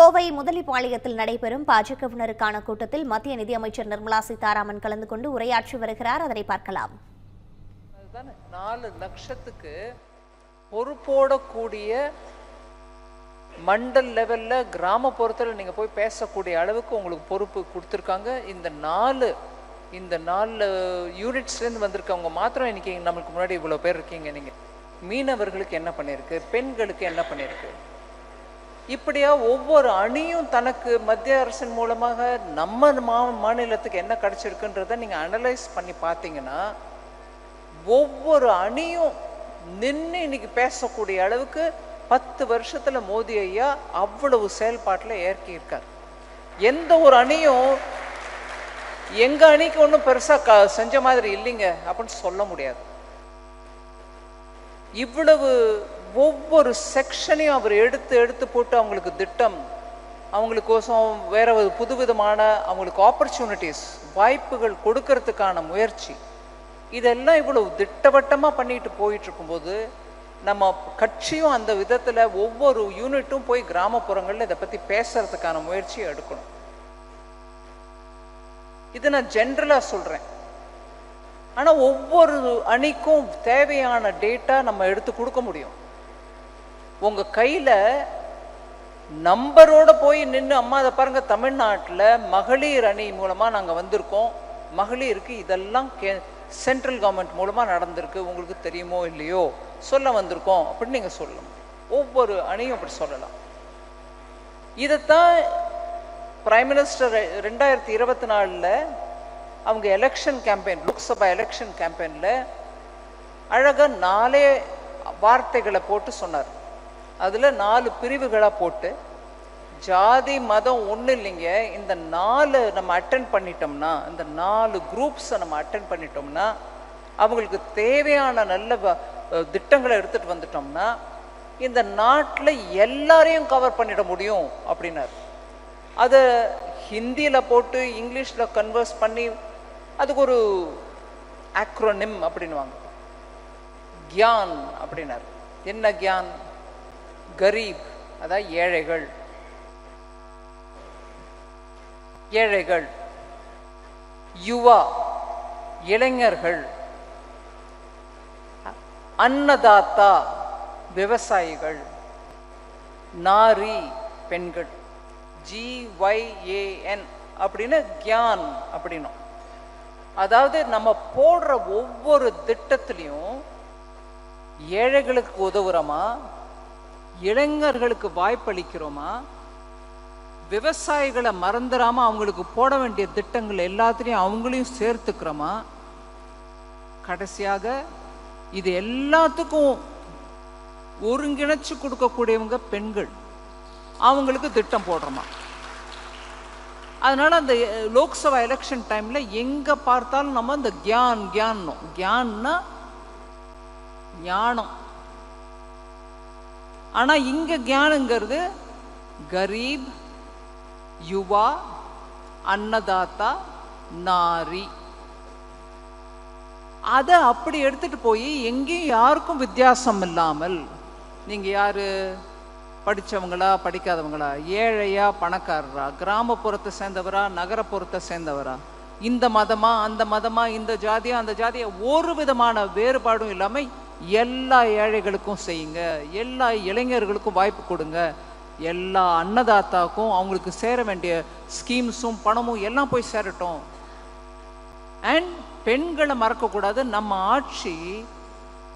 கோவை முதலிப்பாளையத்தில் நடைபெறும் பாஜகவினருக்கான கூட்டத்தில் மத்திய நிதியமைச்சர் நிர்மலா சீதாராமன் கலந்து கொண்டு உரையாற்றி வருகிறார். அதனை பார்க்கலாம். நாலு லட்சத்துக்கு பொறுப்போடக்கூடிய மண்டல் லெவல்ல கிராமப்புறத்தில் நீங்க போய் பேசக்கூடிய அளவுக்கு உங்களுக்கு பொறுப்பு கொடுத்துருக்காங்க. இந்த நாலு இந்த நாலு யூனிட்ஸ்லேருந்து வந்திருக்கவங்க மாத்திரம் இன்னைக்கு நம்மளுக்கு முன்னாடி இவ்வளோ பேர் இருக்கீங்க நீங்கள் மீனவர்களுக்கு என்ன பண்ணியிருக்கு? பெண்களுக்கு என்ன பண்ணியிருக்கு? இப்படியா ஒவ்வொரு அணியும் தனக்கு மத்திய அரசின் மூலமாக நம்ம மா மாநிலத்துக்கு என்ன கிடைச்சிருக்குன்றதை நீங்கள் அனலைஸ் பண்ணி பார்த்தீங்கன்னா ஒவ்வொரு அணியும் நின்று இன்னைக்கு பேசக்கூடிய அளவுக்கு பத்து வருஷத்தில் மோடி ஐயா அவ்வளவு செயல்பாட்டில் ஏற்கியிருக்கார் எந்த ஒரு அணியும் எங்கள் அணிக்கு ஒன்றும் பெருசாக க செஞ்ச மாதிரி இல்லைங்க அப்படின்னு சொல்ல முடியாது. இவ்வளவு ஒவ்வொரு செக்ஷனையும் அவர் எடுத்து எடுத்து போட்டு அவங்களுக்கு திட்டம். அவங்களுக்கோசம் வேற ஒரு புதுவிதமான அவங்களுக்கு ஆப்பர்ச்சுனிட்டிஸ் வாய்ப்புகள் கொடுக்கறதுக்கான முயற்சி. இதெல்லாம் இவ்வளவு திட்டவட்டமாக பண்ணிட்டு போயிட்டு இருக்கும்போது நம்ம கட்சியும் அந்த விதத்தில் ஒவ்வொரு யூனிட்டும் போய் கிராமப்புறங்களில் இதை பற்றி பேசுறதுக்கான முயற்சியை எடுக்கணும். இது நான் ஜென்ரலாக சொல்கிறேன் ஆனால் ஒவ்வொரு அணிக்கும் தேவையான டேட்டா நம்ம எடுத்து கொடுக்க முடியும். உங்கள் கையில் நம்பரோடு போய் நின்று அம்மா அதை பாருங்கள் தமிழ்நாட்டில் மகளிர் அணி மூலமாக நாங்கள் வந்திருக்கோம். மகளிருக்கு இதெல்லாம் கே சென்ட்ரல் கவர்மெண்ட் மூலமாக நடந்திருக்கு. உங்களுக்கு தெரியுமோ இல்லையோ? சொல்ல வந்திருக்கோம். அப்படின்னு நீங்கள் சொல்லலாம் ஒவ்வொரு அணியும் அப்படி சொல்லலாம். இதைத்தான் பிரைம் மினிஸ்டர் ரெண்டாயிரத்தி இருபத்தி நாலில் அவங்க எலெக்ஷன் கேம்பெயின் லோக்சபா எலெக்ஷன் கேம்பெயினில் அழகாக நாலே வார்த்தைகளை போட்டு சொன்னார். அதில் நாலு பிரிவுகளாக போட்டு ஜாதி மதம் ஒன்றும் இல்லைங்க. இந்த நாலு நம்ம அட்டன் பண்ணிட்டோம்னா இந்த நாலு குரூப்ஸை நம்ம அட்டன் பண்ணிட்டோம்னா அவங்களுக்கு தேவையான நல்ல திட்டங்களை எடுத்துகிட்டு வந்துட்டோம்னா இந்த நாட்டில் எல்லாரையும் கவர் பண்ணிட முடியும் அப்படின்னார். அதை ஹிந்தியில் போட்டு இங்கிலீஷில் கன்வர்ஸ் பண்ணி அதுக்கு ஒரு ஆக்ரோனிம் அப்படின்வாங்க கியான் அப்படின்னார். என்ன கியான்? கரீப் அதாவது ஏழைகள். ஏழைகள். யுவா இளைஞர்கள். அன்னதாத்தா விவசாயிகள். நாரி பெண்கள். ஜிஒய்ஏஎன் அப்படின்னு கியான் அப்படின்னும். அதாவது நம்ம போடுற ஒவ்வொரு திட்டத்திலையும் ஏழைகளுக்கு உதவுறோமா? இளைஞர்களுக்கு வாய்ப்பளிக்கிறோமா? விவசாயிகளை மறந்துடாம அவங்களுக்கு போட வேண்டிய திட்டங்கள் எல்லாத்துலேயும் அவங்களையும் சேர்த்துக்கிறோமா? கடைசியாக இது எல்லாத்துக்கும் ஒருங்கிணைச்சு கொடுக்கக்கூடியவங்க பெண்கள். அவங்களுக்கு திட்டம் போடுறோமா? அதனால அந்த லோக்சபா எலெக்ஷன் டைம்ல எங்க பார்த்தாலும் நம்ம இந்த கியான் கியான்னும். கியான்னா ஞானம். ஆனால் இங்கே கியானுங்கிறது கரீப் யுவா அன்னதாத்தா நாரி. அதை அப்படி எடுத்துட்டு போய் எங்கேயும் யாருக்கும் வித்தியாசம் இல்லாமல் நீங்கள் யார்? படிச்சவங்களா படிக்காதவங்களா? ஏழையா பணக்காரரா? கிராமப்புறத்தை சேர்ந்தவரா நகரப்புறத்தை சேர்ந்தவரா? இந்த மதமா அந்த மதமா இந்த ஜாதியா அந்த ஜாதியா? ஒரு விதமான வேறுபாடும் இல்லாமல் எல்லா ஏழைகளுக்கும் செய்யுங்க. எல்லா இளைஞர்களுக்கும் வாய்ப்பு கொடுங்க. எல்லா அன்னதாத்தாக்கும் அவங்களுக்கு சேர வேண்டிய ஸ்கீம்ஸும் பணமும் எல்லாம் போய் சேரட்டும். அண்ட் பெண்களை மறக்கக்கூடாது. நம்ம ஆட்சி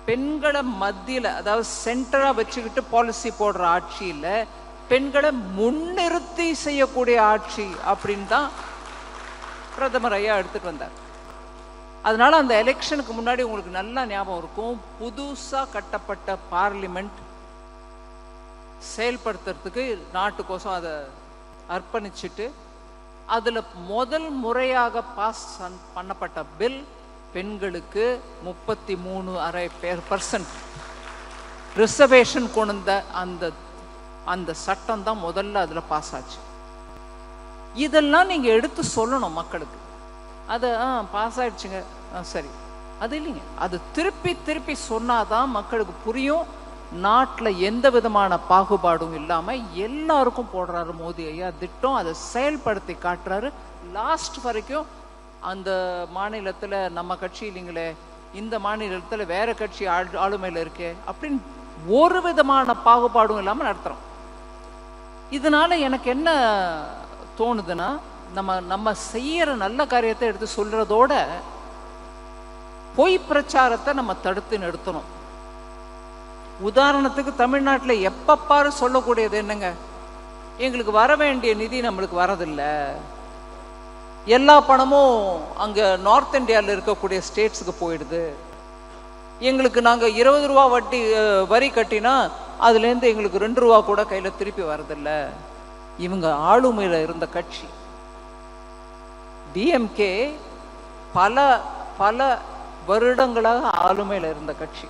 பெண்களை மத்தியில் அதாவது சென்டராக வச்சுக்கிட்டு பாலிசி போடுற ஆட்சியில் பெண்களை முன்னிறுத்தி செய்யக்கூடிய ஆட்சி அப்படின்னு தான் பிரதமர் ஐயா எடுத்துகிட்டு வந்தார். அதனால் அந்த எலெக்ஷனுக்கு முன்னாடி உங்களுக்கு நல்லா ஞாபகம் இருக்கும். புதுசாக கட்டப்பட்ட பார்லிமெண்ட் செயல்படுத்துறதுக்கு நாட்டுக்கோசம் அதை அர்ப்பணிச்சுட்டு அதில் முதல் முறையாக பாஸ் பண்ணப்பட்ட பில் பெண்களுக்கு முப்பத்தி மூணு அரை பேர் பர்சன்ட் ரிசர்வேஷன் கொண்ட அந்த அந்த சட்டம் தான் முதல்ல அதில் பாஸ் ஆச்சு. இதெல்லாம் நீங்கள் எடுத்து சொல்லணும் மக்களுக்கு. அது ஆ பாஸ் ஆயிடுச்சுங்க. ஆ சரி. அது இல்லைங்க. அது திருப்பி திருப்பி சொன்னாதான் மக்களுக்கு புரியும். நாட்டில் எந்த விதமான பாகுபாடும் இல்லாமல் எல்லாருக்கும் போடுறாரு மோடி ஐயா. திட்டம் அதை செயல்படுத்தி காட்டுறாரு. லாஸ்ட் வரைக்கும் அந்த மாநிலத்தில் நம்ம கட்சி இல்லைங்களே இந்த மாநிலத்தில் வேற கட்சி ஆள் ஆளுமையில் இருக்கே அப்படின்னு ஒரு விதமான பாகுபாடும் இல்லாமல் நடத்துகிறோம் இதனால எனக்கு என்ன தோணுதுன்னா நம்ம நம்ம செய்யற நல்ல காரியத்தை எடுத்து சொல்றதோட பொய் பிரச்சாரத்தை நம்ம தடுத்து நிறுத்தணும். உதாரணத்துக்கு தமிழ்நாட்டில் எப்பப்பாரு சொல்லக்கூடியது என்னங்க? எங்களுக்கு வர வேண்டிய நிதி நம்மளுக்கு வரதில்ல. எல்லா பணமும் அங்க நார்த் இந்தியாவில் இருக்கக்கூடிய ஸ்டேட்ஸுக்கு போயிடுது. எங்களுக்கு நாங்க இருபது ரூபா வட்டி வரி கட்டினா அதுலேருந்து எங்களுக்கு ரெண்டு ரூபா கூட கையில திருப்பி வரதில்லை. இவங்க ஆளுமையில இருந்த கட்சி. டிஎம்கே பல பல வருடங்களாக ஆளுமையில் இருந்த கட்சி.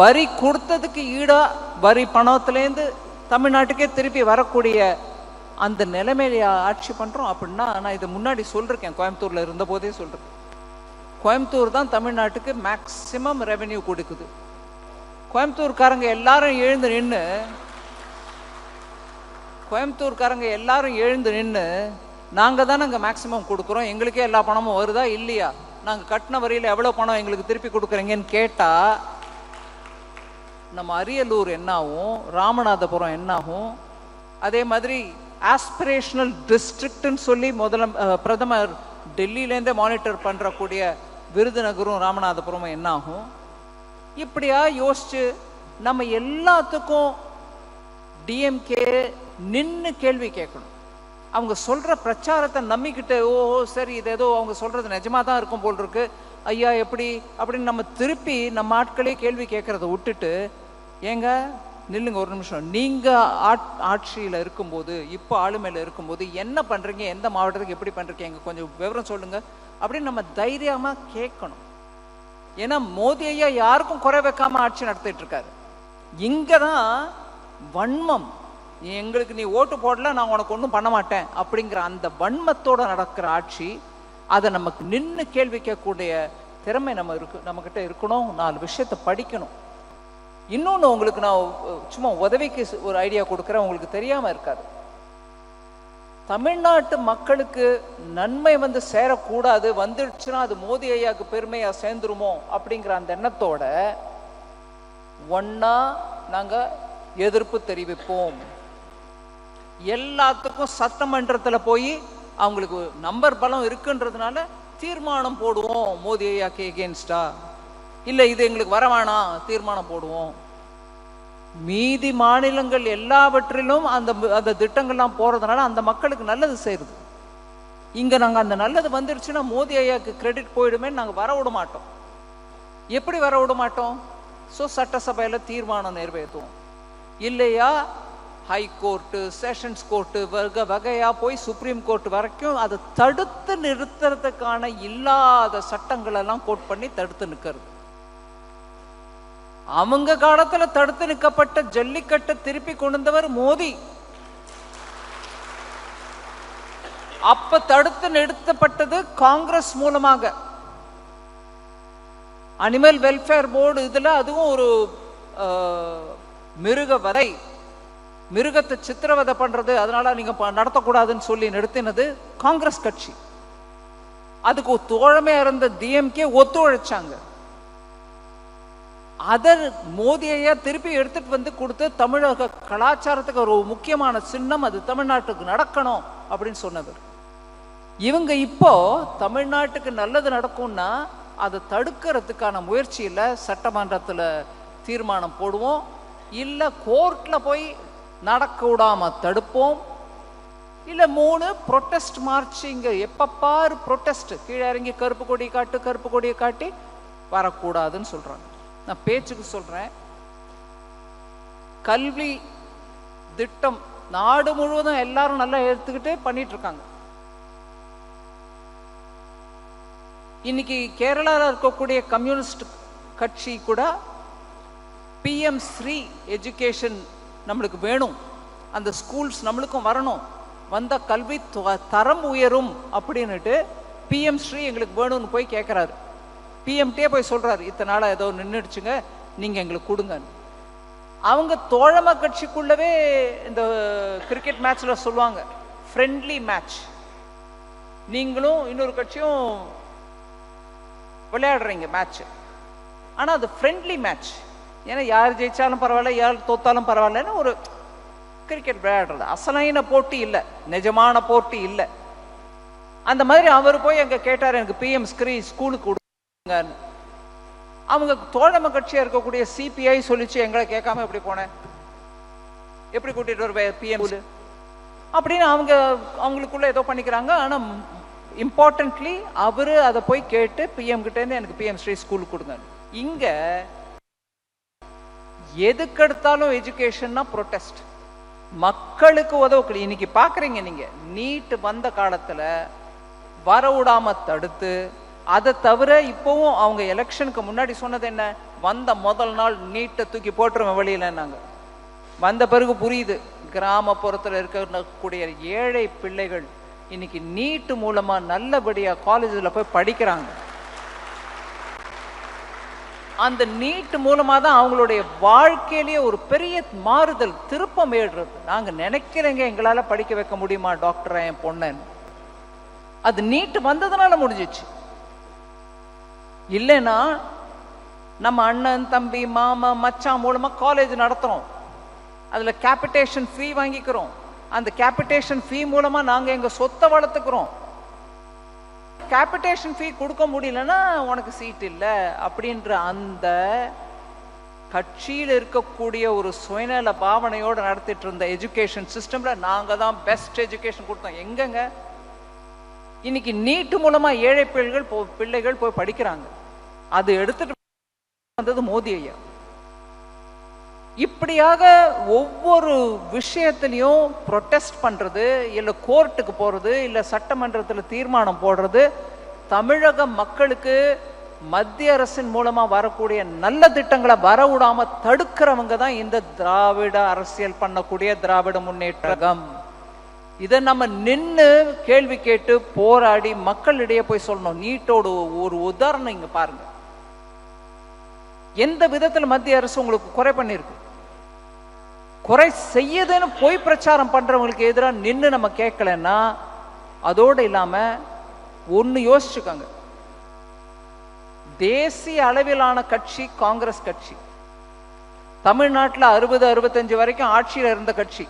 வரி கொடுத்ததுக்கு ஈடாக வரி பணத்துலேருந்து தமிழ்நாட்டுக்கே திருப்பி வரக்கூடிய அந்த நிலைமையில ஆட்சி பண்ணுறோம் அப்படின்னா நான் இதை முன்னாடி சொல்லியிருக்கேன் கோயம்புத்தூரில் இருந்த போதே கோயம்புத்தூர் தான் தமிழ்நாட்டுக்கு மேக்சிமம் ரெவென்யூ கொடுக்குது. கோயம்புத்தூர்காரங்க எல்லாரும் எழுந்து நின்று கோயம்புத்தூர்காரங்க எல்லாரும் எழுந்து நின்று நாங்கள் தானே நாங்கள் மேக்ஸிமம் கொடுக்குறோம். எங்களுக்கே எல்லா பணமும் வருதா இல்லையா? நாங்கள் கட்டின வரியில் எவ்வளோ பணம் எங்களுக்கு திருப்பி கொடுக்குறீங்கன்னு கேட்டால் நம்ம அரியலூர் என்னாகும்? ராமநாதபுரம் என்னாகும்? அதே மாதிரி ஆஸ்பிரேஷனல் டிஸ்ட்ரிக்ட்னு சொல்லி முதல பிரதமர் டெல்லியிலேருந்தே மானிட்டர் பண்ணுறக்கூடிய விருதுநகரும் ராமநாதபுரமும் என்னாகும்? இப்படியா யோசிச்சு நம்ம எல்லாத்துக்கும் டிஎம்கே நின்று கேள்வி கேட்கணும். அவங்க சொல்கிற பிரச்சாரத்தை நம்பிக்கிட்டு ஓ சரி இது ஏதோ அவங்க சொல்கிறது நிஜமா தான் இருக்கும் போல் இருக்கு ஐயா எப்படி? அப்படின்னு நம்ம திருப்பி நம்ம ஆட்களே கேள்வி கேட்குறத விட்டுட்டு ஏங்க நில்லுங்க ஒரு நிமிஷம். நீங்கள் ஆட் ஆட்சியில் இருக்கும்போது இப்போ ஆளுமையில இருக்கும்போது என்ன பண்ணுறீங்க எந்த மாவட்டத்துக்கு எப்படி பண்ணுறீங்க கொஞ்சம் விவரம் சொல்லுங்க. அப்படின்னு நம்ம தைரியமாக கேட்கணும். ஏன்னா மோதி ஐயா யாருக்கும் குறை வைக்காம ஆட்சி நடத்திட்டு இருக்காரு. இங்கே தான் வன்மம் எங்களுக்கு நீ ஓட்டு போடல நான் உனக்கு ஒன்றும் பண்ண மாட்டேன் அப்படிங்கிற அந்த வன்மத்தோட நடக்கிற ஆட்சி அதை நமக்கு நின்று கேள்வி கேட்கக்கூடிய திறமை நம்ம இருக்கு நம்மக்கிட்ட இருக்கணும் நாலு விஷயத்தை படிக்கணும். இன்னொன்று உங்களுக்கு நான் சும்மா உதவிக்கு ஒரு ஐடியா கொடுக்குறேன் உங்களுக்கு தெரியாமல் இருக்காது. தமிழ்நாட்டு மக்களுக்கு நன்மை வந்து சேரக்கூடாது வந்துடுச்சுன்னா அது மோடி ஐயாவுக்கு பெருமையாக சேர்ந்துருமோ அப்படிங்கிற அந்த எண்ணத்தோட ஒன்னா நாங்க எதிர்ப்பு தெரிவிப்போம். எல்லாத்துக்கும் சட்டமன்றத்தில் போய் அவங்களுக்கு நம்பர் பலம் இருக்குன்றதுனால தீர்மானம் போடுவோம் மோதி ஐயாக்கு எகேன்ஸ்டா இல்லை இது எங்களுக்கு வர வேணாம் தீர்மானம் போடுவோம். மீதி மாநிலங்கள் எல்லாவற்றிலும் அந்த அந்த திட்டங்கள்லாம் போகிறதுனால அந்த மக்களுக்கு நல்லது செய்யுது. இங்கே நாங்கள் அந்த நல்லது வந்துருச்சுன்னா மோதி ஐயாக்கு கிரெடிட் போயிடுமே நாங்கள் வர விட மாட்டோம். எப்படி வர விட மாட்டோம்? ஸோ சட்டசபையில் தீர்மானம் நிறைவேற்றுவோம். இல்லையா? ஹை கோர்ட்டு செஷன்ஸ் கோர்ட்டு வகை வகையா போய் சுப்ரீம் கோர்ட் வரைக்கும் அதை தடுத்து நிறுத்துறதுக்கான இல்லாத சட்டங்களெல்லாம் கோட் பண்ணி தடுத்து நிற்கிறது. அவங்க காலத்துல தடுத்து நிற்கப்பட்ட ஜல்லிக்கட்டை திருப்பி கொண்டு வந்தவர் மோடி அப்ப தடுத்து நிறுத்தப்பட்டது காங்கிரஸ் மூலமாக. அனிமல் வெல்ஃபேர் போர்டு இதுல அதுவும் ஒரு மிருக வதை. மிருகத்தை சித்திரவதை பண்றது அதனால நீங்க நடத்தக்கூடாதுன்னு சொல்லி நிறுத்தினது காங்கிரஸ் கட்சி. அதுக்கு ஒரு தோழமையா இருந்த டிஎம்கே ஒத்துழைச்சாங்க. அதர் மோதியையே திருப்பி எடுத்துட்டு வந்து கொடுத்து தமிழக கலாச்சாரத்துக்கு ஒரு முக்கியமான சின்னம் அது தமிழ்நாட்டுக்கு நடக்கணும் அப்படின்னு சொன்னவர். இவங்க இப்போ தமிழ்நாட்டுக்கு நல்லது நடக்கும்னா அதை தடுக்கிறதுக்கான முயற்சியில சட்டமன்றத்துல தீர்மானம் போடுவோம். இல்லை கோர்ட்ல போய் நடக்க விடாம தடுப்போம். இல்ல மூணு ப்ரொட்டஸ்ட் மார்ச் இங்க எப்ப பாரு ப்ரொட்டஸ்ட் கீழே இறங்கி கருப்பு கொடி காட்டு கருப்பு கொடியை காட்டி வரக்கூடாதுன்னு சொல்றாங்க. நான் பேச்சுக்கு சொல்றேன். கல்வி திட்டம் நாடு முழுவதும் எல்லாரும் நல்லா எடுத்துக்கிட்டே பண்ணிட்டு இருக்காங்க இன்னைக்கு கேரளாவில் இருக்கக்கூடிய கம்யூனிஸ்ட் கட்சி கூட பிஎம் ஸ்ரீ எஜுகேஷன் நம்மளுக்கு வேணும். அந்த ஸ்கூல்ஸ் நம்மளுக்கும் வரணும். வந்த கல்வி த- தரம் உயரும் அப்படின்னுட்டு பிஎம் ஸ்ரீ எங்களுக்கு வேணும்னு போய் கேட்குறாரு பிஎம்டே போய் சொல்கிறாரு இத்தனை நாளாக ஏதோ நின்றுடுச்சுங்க நீங்கள் எங்களுக்கு கொடுங்க அவங்க தோழமை கட்சிக்குள்ளவே இந்த கிரிக்கெட் மேட்ச்சில் சொல்லுவாங்க ஃப்ரெண்ட்லி மேட்ச் நீங்களும் இன்னொரு கட்சியும் விளையாடுறீங்க மேட்ச் ஆனால் அது ஃப்ரெண்ட்லி மேட்ச் ஏன்னா யார் ஜெயிச்சாலும் பரவாயில்ல யார் தோத்தாலும் பரவாயில்லன்னு ஒரு கிரிக்கெட் விளையாடுறது. அசலைன போட்டி இல்லை நிஜமான போட்டி இல்லை. அந்த மாதிரி அவர் போய் அங்கே கேட்டார் எனக்கு பிஎம் ஸ்கிரீ ஸ்கூலுக்கு கொடுங்கன்னு. அவங்க தோழமை கட்சியாக இருக்கக்கூடிய சிபிஐ சொல்லிச்சு எங்களை கேட்காம எப்படி போனேன்? எப்படி கூட்டிட்டு வருவே பிஎம் அப்படின்னு அவங்க அவங்களுக்குள்ள ஏதோ பண்ணிக்கிறாங்க. ஆனால் இம்பார்ட்டன்ட்லி அவரு அதை போய் கேட்டு பிஎம் கிட்டேருந்து எனக்கு பிஎம் ஸ்ரீ ஸ்கூலுக்கு கொடுங்க இங்கே எதுக்கெடுத்தாலும் எஜுகேஷன்னா ப்ரொட்டஸ்ட் மக்களுக்கு உதவுக்கல இன்னைக்கு பார்க்குறீங்க நீங்கள் நீட்டு வந்த காலத்தில் வரவிடாமல் தடுத்து அதை தவிர இப்போவும் அவங்க எலெக்ஷனுக்கு முன்னாடி சொன்னது என்ன? வந்த முதல் நாள் நீட்டை தூக்கி போட்டுருவேன் நாங்கள் வந்த பிறகு புரியுது. கிராமப்புறத்தில் இருக்கக்கூடிய ஏழை பிள்ளைகள் இன்னைக்கு நீட்டு மூலமாக நல்லபடியாக காலேஜில் போய் படிக்கிறாங்க. அந்த நீட் மூலமாக தான் அவங்களுடைய வாழ்க்கையிலேயே ஒரு பெரிய மாறுதல் திருப்பம் ஏடுறது நாங்க நினைக்கிறேங்க எங்களால படிக்க வைக்க முடியுமா டாக்டர் என் பொண்ணன்னு அது நீட் வந்ததுனால முடிஞ்சிச்சு. இல்லைன்னா நம்ம அண்ணன் தம்பி மாமா மச்சான் மூலமா காலேஜ் நடத்துறோம். அதுல கேபிட்டேஷன் ஃபீ வாங்கிக்கிறோம். அந்த கேபிட்டேஷன் ஃபீ மூலமா நாங்க எங்க சொத்தை வளர்த்துக்கிறோம். கேபிட்டேஷன் ஃபீ கொடுக்க முடியலன்னா உனக்கு சீட் இல்லை அப்படின்ற அந்த கட்சியில் இருக்கக்கூடிய ஒரு சுயநல பாவனையோட நடத்திட்டு இருந்த எஜுகேஷன் சிஸ்டம்ல நாங்கள் தான் பெஸ்ட் எஜுகேஷன் கொடுத்தோம். எங்கங்க? இன்னைக்கு நீட்டு மூலமா ஏழை பிள்ளைகள் போ பிள்ளைகள் போய் படிக்கிறாங்க. அது எடுத்துட்டு வந்தது மோதி ஐயா. இப்படியாக ஒவ்வொரு விஷயத்திலையும் ப்ரொட்டஸ்ட் பண்ணுறது இல்லை கோர்ட்டுக்கு போகிறது இல்லை சட்டமன்றத்தில் தீர்மானம் போடுறது தமிழக மக்களுக்கு மத்திய அரசின் மூலமாக வரக்கூடிய நல்ல திட்டங்களை வர விடாமல் தடுக்கிறவங்க தான் இந்த திராவிட அரசியல் பண்ணக்கூடிய திராவிட முன்னேற்றகம். இதை நம்ம நின்று கேள்வி கேட்டு போராடி மக்களிடையே போய் சொல்லணும். நீட்டோட ஒரு உதாரணம் இங்கே பாருங்க. எந்த விதத்தில் மத்திய அரசு உங்களுக்கு குறை பண்ணியிருக்கு குறை செய்யுதுன்னு பொய் பிரச்சாரம் பண்றவங்களுக்கு எதிராக நின்று நம்ம கேட்கலன்னா அதோடு இல்லாம ஒன்று யோசிச்சுக்கோங்க. தேசிய அளவிலான கட்சி காங்கிரஸ் கட்சி. தமிழ்நாட்டில் அறுபது அறுபத்தஞ்சு வரைக்கும் ஆட்சியில் இருந்த கட்சி.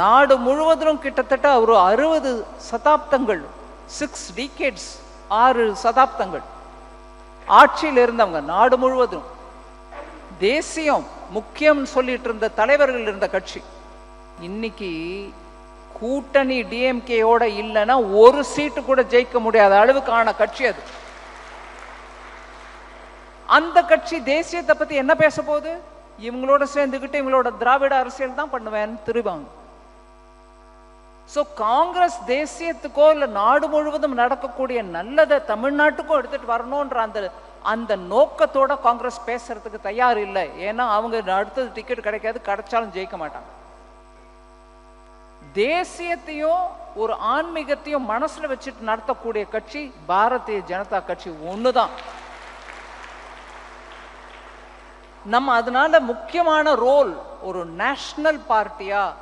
நாடு முழுவதிலும் கிட்டத்தட்ட ஒரு அறுபது சதாப்தங்கள் சிக்ஸ் டிகேட்ஸ் ஆறு சதாப்தங்கள். ஆட்சியில் இருந்தவங்க நாடு முழுவதும் தேசியம் முக்கியம் சொல்லிட்டு இருந்த தலைவர்கள் இருந்த கட்சி. இன்னைக்கு கூட்டணி டிஎம்கேயோட இல்லைன்னா ஒரு சீட்டு கூட ஜெயிக்க முடியாத அளவுக்கான கட்சி அது. அந்த கட்சி தேசியத்தை பத்தி என்ன பேச போகுது? இவங்களோட சேர்ந்துக்கிட்டு இவங்களோட திராவிட அரசியல் தான் பண்ணுவேன்னு திருவாங்க. சோ காங்கிரஸ் தேசியத்துக்கோ இல்ல நாடு முழுவதும் நடக்கக்கூடிய நல்லதை தமிழ்நாட்டுக்கோ எடுத்துட்டு வரணும்ன்ற அந்த அந்த நோக்கத்தோட காங்கிரஸ் பேசுறதுக்கு தயார் இல்லை. ஏன்னா அவங்க அடுத்தது டிக்கெட் கிடைக்காது கிடைச்சாலும் ஜெயிக்க மாட்டாங்க. தேசியத்தையும் ஒரு ஆன்மீகத்தையும் மனசுல வச்சுட்டு நடத்தக்கூடிய கட்சி பாரதிய ஜனதா கட்சி ஒண்ணுதான். நம்ம அதனால முக்கியமான ரோல் ஒரு நேஷனல் பார்ட்டியா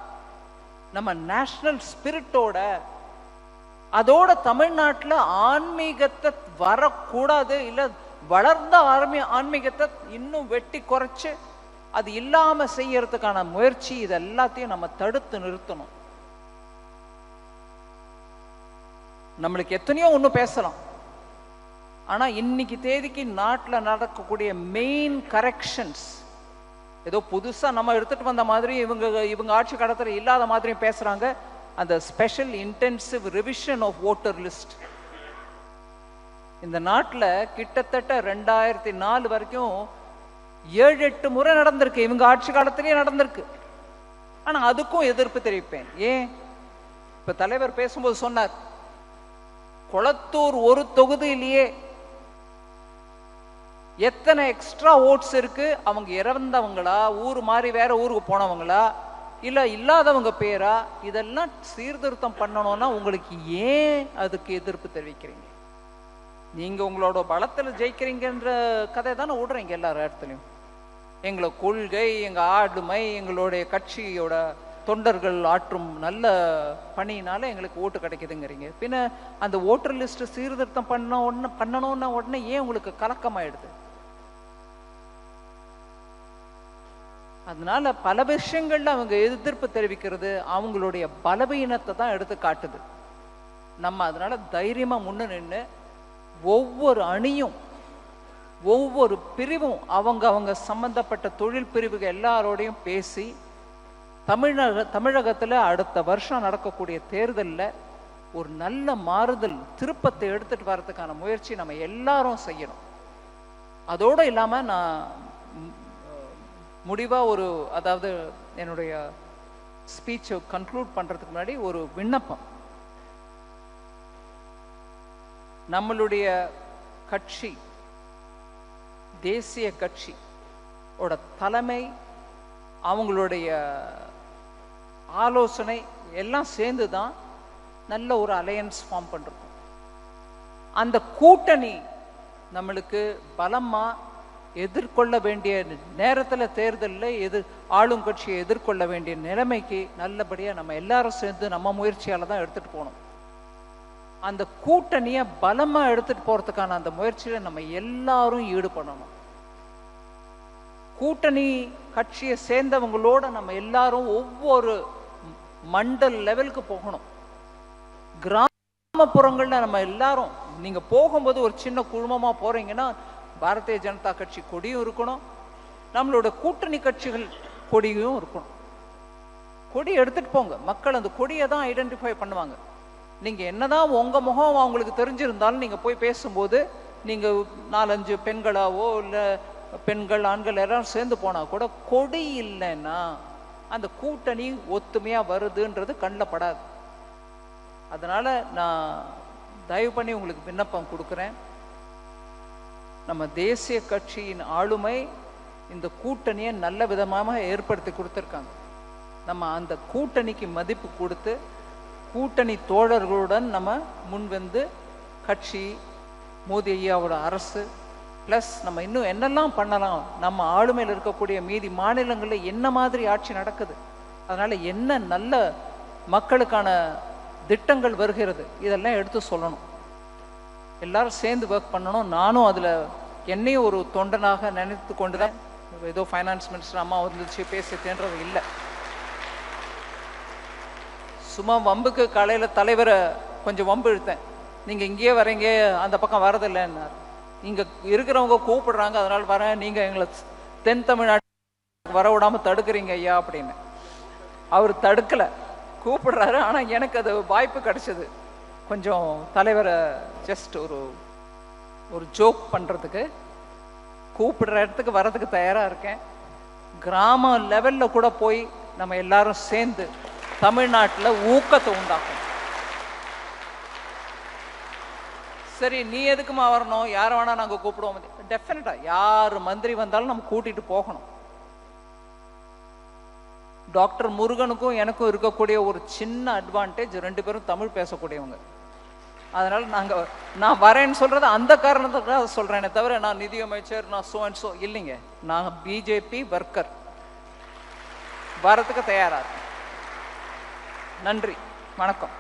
நம்ம நேஷனல் ஸ்பிரிட்டோட அதோட தமிழ்நாட்டில் ஆன்மீகத்தை வரக்கூடாது இல்ல வளர்ந்த ஆர்மி ஆன்மீகத்தை இன்னும் வெட்டி குறைச்சு அது இல்லாம செய்யறதுக்கான முயற்சி இது எல்லாத்தையும் நம்ம தடுத்து நிறுத்தணும். நம்மளுக்கு எத்தனையோ ஒண்ணு பேசலாம். ஆனா இன்னைக்கு தேதிக்கு நாட்டில் நடக்கக்கூடிய மெயின் கரெக்ஷன்ஸ் ஏதோ புதுசா நம்ம எடுத்துட்டு வந்த மாதிரி இவங்க இவங்க ஆட்சி காலத்துல இல்லாத மாதிரியும் பேசுறாங்க. அந்த special intensive revision of voter list இந்த நாட்டில் கிட்டத்தட்ட ரெண்டாயிரத்தி நாலு வரைக்கும் ஏழு எட்டு முறை நடந்திருக்கு. இவங்க ஆட்சி காலத்திலேயே நடந்திருக்கு. ஆனா அதுக்கும் எதிர்ப்பு தெரிவிப்பேன். ஏன்? இப்ப தலைவர் பேசும்போது சொன்னார் குளத்தூர் ஒரு தொகுதியிலேயே எத்தனை எக்ஸ்ட்ரா ஓட்ஸ் இருக்கு? அவங்க இறந்தவங்களா? ஊர் மாதிரி வேற ஊருக்கு போனவங்களா? இல்ல இல்லாதவங்க பேரா? இதெல்லாம் சீர்திருத்தம் பண்ணணும்னா உங்களுக்கு ஏன் அதுக்கு எதிர்ப்பு தெரிவிக்கிறீங்க? நீங்க உங்களோட பலத்துல ஜெயிக்கிறீங்கன்ற கதை தானே விடுறீங்க எல்லா இடத்துலையும். எங்களை கொள்கை எங்கள் ஆடுமை எங்களுடைய கட்சியோட தொண்டர்கள் ஆற்றும் நல்ல பணியினால எங்களுக்கு ஓட்டு கிடைக்குதுங்கிறீங்க. பின்ன அந்த ஓட்டர் லிஸ்ட் சீர்திருத்தம் பண்ண உடனே பண்ணணும்னா உடனே ஏன் உங்களுக்கு கலக்கமாயிடுது? அதனால பல விஷயங்கள்ல அவங்க எதிர்ப்பு தெரிவிக்கிறது அவங்களுடைய பலவீனத்தை தான் எடுத்து காட்டுது. நம்ம அதனால தைரியமா முன்னு நின்று ஒவ்வொரு அணியும் ஒவ்வொரு பிரிவும் அவங்க அவங்க சம்பந்தப்பட்ட தொழில் பிரிவுகள் எல்லாரோடையும் பேசி தமிழக தமிழகத்தில் அடுத்த வருஷம் நடக்கக்கூடிய தேர்தலில் ஒரு நல்ல மாறுதல் திருப்பத்தை எடுத்துகிட்டு வரதுக்கான முயற்சி நம்ம எல்லாரும் செய்யணும். அதோடு இல்லாமல் நான் முடிவாக ஒரு அதாவது என்னுடைய ஸ்பீச்சை கன்க்ளூட் பண்ணுறதுக்கு முன்னாடி ஒரு விண்ணப்பம். நம்மளுடைய கட்சி தேசிய கட்சி ஓட தலைமை அவங்களுடைய ஆலோசனை எல்லாம் சேர்ந்து தான் நல்ல ஒரு அலையன்ஸ் ஃபார்ம் பண்ணிருக்கோம். அந்த கூட்டணி நம்மளுக்கு பலமா எதிர்கொள்ள வேண்டிய நேரத்தில் தேர்தலில் எதிர் ஆளும் கட்சியை எதிர்கொள்ள வேண்டிய நிலைமைக்கு நல்லபடியாக நம்ம எல்லாரும் சேர்ந்து நம்ம முயற்சியால் தான் எடுத்துகிட்டு போகணும் அந்த கூட்டணியை பலமா எடுத்துட்டு போறதுக்கான அந்த முயற்சியில நம்ம எல்லாரும் ஈடுபடணும். கூட்டணி கட்சியை சேர்ந்தவங்களோட நம்ம எல்லாரும் ஒவ்வொரு மண்டல் லெவலுக்கு போகணும். கிராமப்புறங்கள்ல நம்ம எல்லாரும் நீங்க போகும்போது ஒரு சின்ன குழுமமா போறீங்கன்னா பாரதிய ஜனதா கட்சி கொடியும் இருக்கணும். நம்மளோட கூட்டணி கட்சிகள் கொடியும் இருக்கணும். கொடி எடுத்துட்டு போங்க. மக்கள் அந்த கொடியை தான் ஐடென்டிஃபை பண்ணுவாங்க. நீங்கள் என்னதான் உங்கள் முகம் அவங்களுக்கு தெரிஞ்சிருந்தாலும் நீங்கள் போய் பேசும்போது நீங்கள் நாலஞ்சு பெண்களாவோ இல்லை பெண்கள் ஆண்கள் எல்லாரும் சேர்ந்து போனால் கூட கொடி இல்லைன்னா அந்த கூட்டணி ஒத்துமையாக வருதுன்றது கண்ணில் படாது. நான் தயவு பண்ணி உங்களுக்கு விண்ணப்பம் கொடுக்குறேன். நம்ம தேசிய கட்சியின் ஆளுமை இந்த கூட்டணியை நல்ல விதமாக ஏற்படுத்தி கொடுத்துருக்காங்க. நம்ம அந்த கூட்டணிக்கு மதிப்பு கொடுத்து கூட்டணி தோழர்களுடன் நம்ம முன்வந்து கட்சி மோதி ஐயாவோட அரசு ப்ளஸ் நம்ம இன்னும் என்னெல்லாம் பண்ணலாம் நம்ம ஆளுமையில் இருக்கக்கூடிய மீதி மாநிலங்களில் என்ன மாதிரி ஆட்சி நடக்குது அதனால் என்ன நல்ல மக்களுக்கான திட்டங்கள் வருகிறது இதெல்லாம் எடுத்து சொல்லணும். எல்லாரும் சேர்ந்து ஒர்க் பண்ணணும் நானும் அதில் என்னையும் ஒரு தொண்டனாக நினைத்து கொண்டு தான் ஏதோ ஃபைனான்ஸ் மினிஸ்டர் அம்மா வந்துச்சு பேசிட்டேன்றது இல்லை. சும்மா வம்புக்கு காலையில் தலைவரை கொஞ்சம் வம்பு இழுத்தேன். நீங்கள் இங்கேயே வரீங்க அந்த பக்கம் வரதில்லைன்னார். இங்கே இருக்கிறவங்க கூப்பிடுறாங்க அதனால் வரேன் நீங்கள் எங்களை தென் தமிழ்நாட்டு வர விடாமல் தடுக்கிறீங்க ஐயா அப்படின்னு. அவர் தடுக்கலை. கூப்பிடுறாரு ஆனால் எனக்கு அது வாய்ப்பு கிடைச்சது. கொஞ்சம் தலைவரை ஜஸ்ட் ஒரு ஒரு ஜோக் பண்ணுறதுக்கு கூப்பிடுற இடத்துக்கு வரதுக்கு தயாராக இருக்கேன். கிராம லெவலில் கூட போய் நம்ம எல்லாரும் சேர்ந்து தமிழ்நாட்டில் ஊக்கத்தை உண்டாக்கும். சரி நீ எதுக்குமா வரணும்? யாரை வேணா நாங்கள் கூப்பிடுவோம். டெஃபினட்டா யார் மந்திரி வந்தாலும் நம்ம கூட்டிட்டு போகணும். டாக்டர் முருகனுக்கும் எனக்கும் இருக்கக்கூடிய ஒரு சின்ன அட்வான்டேஜ் ரெண்டு பேரும் தமிழ் பேசக்கூடியவங்க. அதனால நாங்க நான் வரேன்னு சொல்றது அந்த காரணத்துக்காக சொல்கிறேனே தவிர நான் நிதியமைச்சர் நான் சோ அண்ட் சோ இல்லைங்க. நான் பிஜேபி ஒர்க்கர் வரத்துக்கு தயாரா இருக்கேன். நன்றி. வணக்கம்.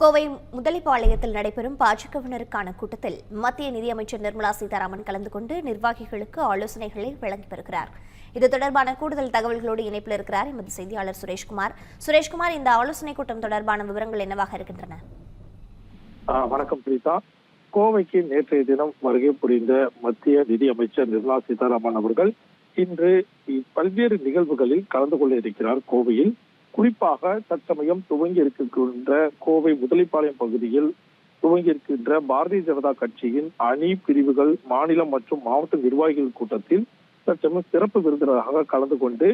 கோவை முதலிப்பாளையத்தில் நடைபெறும் பாஜகவினருக்கான கூட்டத்தில் மத்திய நிதியமைச்சர் நிர்மலா சீதாராமன் கலந்து கொண்டு நிர்வாகிகளுக்கு ஆலோசனைகளை வழங்கி வருகிறார். இது தொடர்பான கூடுதல் தகவல்களோடு இணைப்பில் இருக்கிறார் எமது செய்தியாளர் சுரேஷ்குமார். சுரேஷ்குமார் இந்த ஆலோசனை கூட்டம் தொடர்பான விவரங்கள் என்னவாக இருக்கின்றன? வணக்கம் பிரீதா. கோவைக்கு நேற்றைய தினம் வருகை புரிந்த மத்திய நிதி அமைச்சர் நிர்மலா சீதாராமன் அவர்கள் இன்று பல்வேறு நிகழ்வுகளில் கலந்து கொள்ள இருக்கிறார் கோவையில். குறிப்பாக தற்சமயம் துவங்கி இருக்கின்ற கோவை முதலிப்பாளையம் பகுதியில் துவங்கி இருக்கின்ற பாரதிய ஜனதா கட்சியின் அணி பிரிவுகள் மாநிலம் மற்றும் மாவட்ட நிர்வாகிகள் கூட்டத்தில் தற்சமயம் சிறப்பு விருந்தினராக கலந்து கொண்டு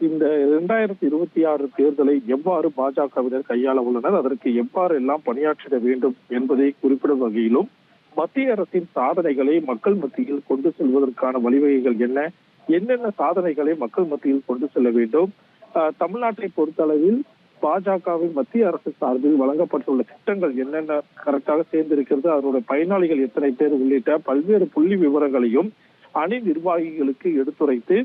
இந்த இரண்டாயிரத்தி இருபத்தி ஆறு தேர்தலை எவ்வாறு பாஜகவினர் கையாள உள்ளனர் அதற்கு எவ்வாறு எல்லாம் பணியாற்றிட வேண்டும் என்பதை குறிப்பிடும் வகையிலும் மத்திய அரசின் சாதனைகளை மக்கள் மத்தியில் கொண்டு செல்வதற்கான வழிவகைகள் என்ன என்னென்ன சாதனைகளை மக்கள் மத்தியில் கொண்டு செல்ல வேண்டும் தமிழ்நாட்டை பொறுத்தளவில் பாஜகவின் மத்திய அரசு சார்பில் வழங்கப்பட்டுள்ள திட்டங்கள் என்னென்ன கரெக்டாக சேர்ந்திருக்கிறது அதனுடைய பயனாளிகள் எத்தனை பேர் உள்ளிட்ட பல்வேறு புள்ளி விவரங்களையும் அணி நிர்வாகிகளுக்கு எடுத்துரைத்து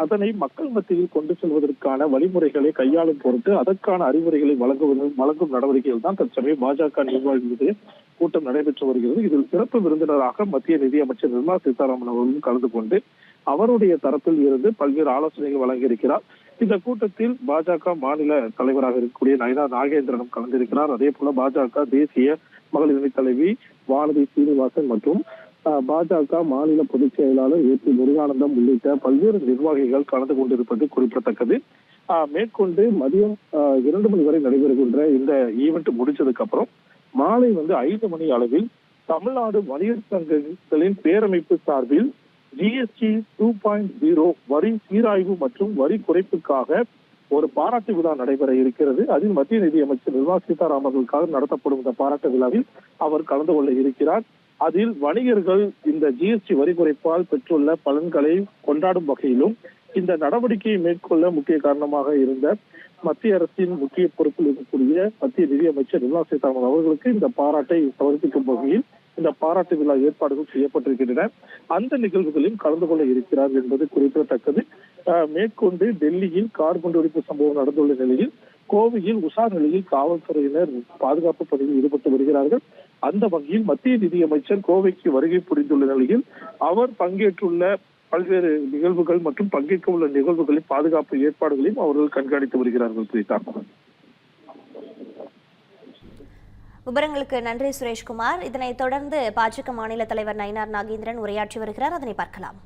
அதனை மக்கள் மத்தியில் கொண்டு செல்வதற்கான வழிமுறைகளை கையாளும் பொருட்டு அதற்கான அறிவுரைகளை வழங்குவது வழங்கும் நடவடிக்கைகள் தான் தற்சமயம் பாஜக நிர்வாகிகளுடைய கூட்டம் நடைபெற்று வருகிறது. இதில் சிறப்பு விருந்தினராக மத்திய நிதியமைச்சர் நிர்மலா சீதாராமன் அவர்களும் கலந்து கொண்டு அவருடைய தரப்பில் இருந்து பல்வேறு ஆலோசனைகள் வழங்கியிருக்கிறார். இந்த கூட்டத்தில் பாஜக மாநில தலைவராக இருக்கக்கூடிய நயனா நாகேந்திரனும் கலந்திருக்கிறார். அதே போல பாஜக தேசிய மகளிர் அணி தலைவி வானதி சீனிவாசன் மற்றும் பாஜக மாநில பொதுச் செயலாளர் ஏ பி முருகானந்தம் உள்ளிட்ட பல்வேறு நிர்வாகிகள் கலந்து கொண்டிருப்பது குறிப்பிடத்தக்கது. மேற்கொண்டு மதியம் இரண்டு மணி வரை நடைபெறுகின்ற இந்த ஈவெண்ட் முடிச்சதுக்கு அப்புறம் மாலை வந்து ஐந்து மணி அளவில் தமிழ்நாடு வணிகர் சங்கங்களின் பேரமைப்பு சார்பில் ஜிஎஸ்டி டூ பாயிண்ட் ஜீரோ வரி சீராய்வு மற்றும் வரி குறைப்புக்காக ஒரு பாராட்டு விழா நடைபெற இருக்கிறது. அதில் மத்திய நிதியமைச்சர் நிர்மலா சீதாராமன் அவர்களுக்காக நடத்தப்படும் இந்த பாராட்டு விழாவில் அவர் கலந்து கொள்ள இருக்கிறார். அதில் வணிகர்கள் இந்த ஜிஎஸ்டி வரி குறைப்பால் பெற்றுள்ள பலன்களை கொண்டாடும் வகையிலும் இந்த நடவடிக்கையை மேற்கொள்ள முக்கிய காரணமாக இருந்த மத்திய அரசின் முக்கிய பொறுப்பில் இருக்கக்கூடிய மத்திய நிதியமைச்சர் நிர்மலா சீதாராமன் அவர்களுக்கு இந்த பாராட்டை சமர்ப்பிக்கும் வகையில் இந்த பாராட்டு விழா ஏற்பாடுகள் செய்யப்பட்டிருக்கின்றன. அந்த நிகழ்வுகளில் கலந்து கொள்ள இருக்கிறார் என்பது குறிப்பிடத்தக்கது. மேற்கொண்டு டெல்லியில் கார் குண்டுவெடிப்பு சம்பவம் நடந்துள்ள நிலையில் கோவையில் உஷார் நிலையில் காவல்துறையினர் பாதுகாப்பு பணியில் ஈடுபட்டு வருகிறார்கள். அந்த வகையில் மத்திய நிதியமைச்சர் கோவைக்கு வருகை புரிந்துள்ள நிலையில் அவர் பங்கேற்றுள்ள பல்வேறு நிகழ்வுகள் மற்றும் பங்கேற்க உள்ள நிகழ்வுகளின் பாதுகாப்பு ஏற்பாடுகளையும் அவர்கள் கண்காணித்து வருகிறார்கள் பிரீதா. விவரங்களுக்கு நன்றி சுரேஷ்குமார். இதனைத் தொடர்ந்து பாஜக மாநில தலைவர் நயினார் நாகேந்திரன் உரையாற்றி வருகிறார். அதனை பார்க்கலாம்.